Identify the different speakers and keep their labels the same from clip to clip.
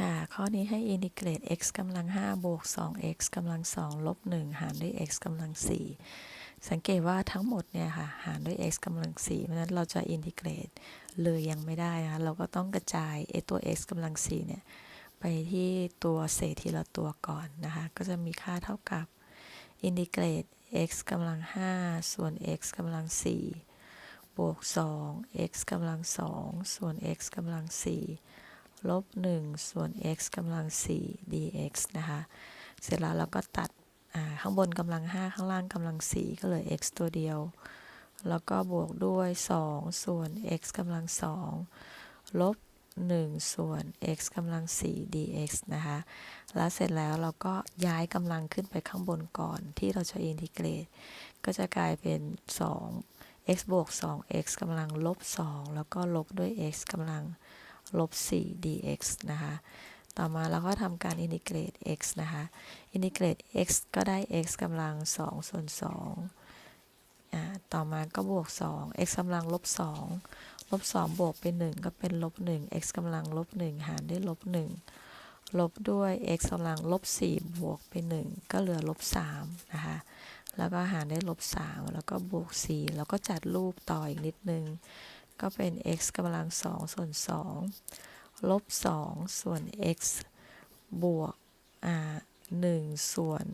Speaker 1: ค่ะ ข้อนี้ให้อินทิเกรต x กำลัง5บวก 2x กำลัง2ลบ1หารด้วย x กำลัง4สังเกตว่าทั้งหมดเนี่ยค่ะ หารด้วย x กำลัง4เพราะฉะนั้นเราจะอินทิเกรตเลยยังไม่ได้นะคะเราก็ต้องกระจายไอตัว x กำลัง4เนี่ย ไปที่ตัวเศษทีละตัวก่อนนะคะ ก็จะมีค่าเท่ากับอินทิเกรต x กำลัง5ส่วน x กำลัง4บวก 2 x กำลัง2ส่วน x กำลัง4 ลบ1ส่วน x กำลัง 4 dx นะคะ เสร็จแล้วเราก็ตัดข้างบนกำลัง 5 ข้างล่างกำลัง 4 ก็เหลือ x ตัวเดียว แล้วก็บวกด้วย 2 ส่วน x กำลัง 2 ลบ 1 ส่วน x กำลัง 4 dx นะคะ แล้วเสร็จแล้วเราก็ย้ายกำลังขึ้นไปข้างบนก่อนที่เราจะอินทิเกรต ก็จะกลายเป็น 2 x บวก 2 x กำลังลบ 2 แล้วก็ลบด้วย x กำลัง ลบ 4 dx นะคะ ต่อมาเราก็ทำการอินทิเกรต x นะคะ อินทิเกรต x ก็ได้ x กำลัง 2 ส่วน2อ่าต่อมาก็บวก 2 x กำลังลบ 2 ลบ 2 บวกเป็น 1 ก็เป็นลบ 1 x กำลังลบ 1 หารด้วยลบ 1 ลบด้วย x กำลังลบ 4 บวกเป็น 1 ก็เหลือลบ 3 นะคะแล้วก็หารด้วยลบ3แล้วก็บวก 4 แล้วก็จัดรูปต่ออีกนิดนึง ก็เป็น x กำลัง2ส่วน 2 ลบ 2 ส่วน x บวกอ่า1ส่วน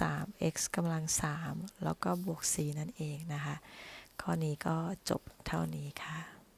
Speaker 1: 3x กำลัง 3 แล้วก็บวก 4 นั่นเองนะคะ ข้อนี้ก็จบเท่านี้ค่ะ